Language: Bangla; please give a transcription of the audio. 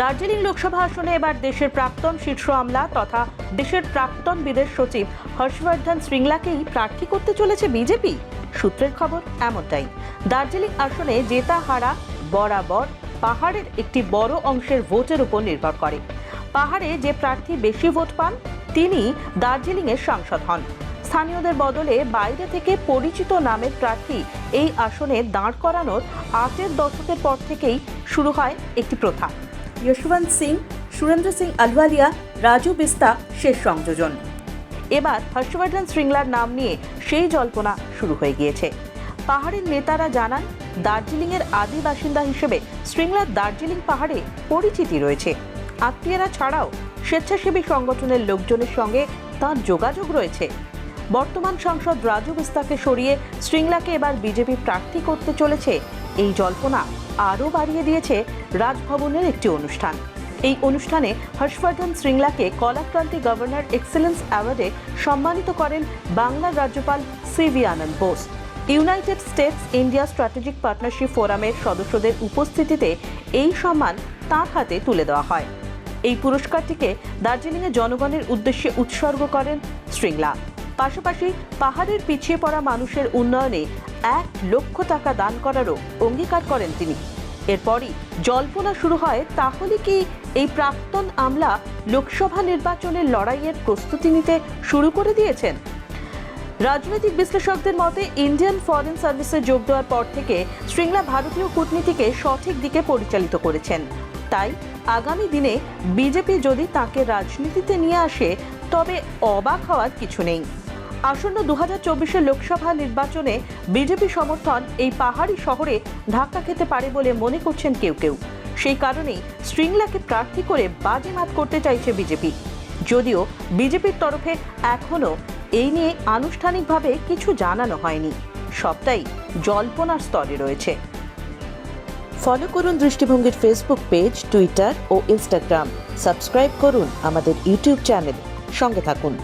দার্জিলিং লোকসভা আসনে এবার দেশের প্রাক্তন শীর্ষ আমলা তথা দেশের প্রাক্তন বিদেশ সচিব হর্ষবর্ধন শ্রীংলাকেই প্রার্থী করতে চলেছে বিজেপি। সূত্রের খবর এমনটাই। দার্জিলিং আসনে জেতা হারা বরাবর পাহাড়ের একটি বড় অংশের ভোটের উপর নির্ভর করে। পাহাড়ে যে প্রার্থী বেশি ভোট পান, তিনি দার্জিলিংয়ের সাংসদ হন। স্থানীয়দের বদলে বাইরে থেকে পরিচিত নামের প্রার্থী এই আসনে দাঁড় করানোর আটের দশকের পর থেকেই শুরু হয় একটি প্রথা। যশবন্ত সিং সুরেন্দ্র সিং আলওয়ালিয়া রাজু বিস্তা শেষ সংযোজন। এবার হর্ষবর্ধন শৃঙ্গলার নাম নিয়ে সেই জল্পনা শুরু হয়ে গিয়েছে। পাহাড়ের নেতারা জানান, দার্জিলিংয়ের আদি বাসিন্দা হিসেবে শৃঙ্গলার দার্জিলিং পাহাড়ে পরিচিতি রয়েছে। আত্মীয়রা ছাড়াও স্বেচ্ছাসেবী সংগঠনের লোকজনের সঙ্গে তার যোগাযোগ রয়েছে। বর্তমান সাংসদ রাজু বিস্তাকে সরিয়ে শৃঙ্গলাকে এবার বিজেপি প্রার্থী করতে চলেছে এই জল্পনা। আরও বাড়িয়ে দিয়েছে রাজভবনের একটি অনুষ্ঠান। এই অনুষ্ঠানে হর্ষবর্ধন শৃঙ্গলাকে কলাক্রান্তি গভর্নর এক্সেলেন্স অ্যাওয়ার্ডে সম্মানিত করেন বাংলার রাজ্যপাল সিভি আনন্দ Bose. United States India strategic partnership ফোরামের সদস্যদের উপস্থিতিতে এই সম্মান তাঁর হাতে তুলে দেওয়া হয়। এই পুরস্কারটিকে দার্জিলিংয়ে জনগণের উদ্দেশ্যে উৎসর্গ করেন শৃঙ্গলা। পাশাপাশি পাহাড়ের পিছিয়ে পড়া মানুষের উন্নয়নে এক লক্ষ টাকা দান করারও অঙ্গীকার করেন তিনি। এরপরই জল্পনা শুরু হয়, তাহলে কি এই প্রাক্তন আমলা লোকসভা নির্বাচনের লড়াইয়ের প্রস্তুতি নিতে শুরু করে দিয়েছেন? রাজনৈতিক বিশ্লেষকদের মতে, ইন্ডিয়ান ফরেন সার্ভিসে যোগ দেওয়ার পর থেকে শৃঙ্গলা ভারতীয় কূটনীতিকে সঠিক দিকে পরিচালিত করেছেন। তাই আগামী দিনে বিজেপি যদি তাকে রাজনীতিতে নিয়ে আসে, তবে অবাক হওয়ার কিছু নেই। আসন্ন দু হাজার লোকসভা নির্বাচনে বিজেপি সমর্থন এই পাহাড়ি শহরে ধাক্কা খেতে পারে বলে মনে করছেন কেউ কেউ। সেই কারণেই শৃঙ্গলাকে প্রার্থী করে বাজিমাত করতে চাইছে বিজেপি। যদিও বিজেপির তরফে এখনও এই নিয়ে আনুষ্ঠানিকভাবে কিছু জানানো হয়নি। সবটাই জল্পনার স্তরে রয়েছে। ফলো করুন দৃষ্টিভঙ্গির ফেসবুক পেজ, টুইটার ও ইনস্টাগ্রাম। সাবস্ক্রাইব করুন আমাদের ইউটিউব চ্যানেল। সঙ্গে থাকুন।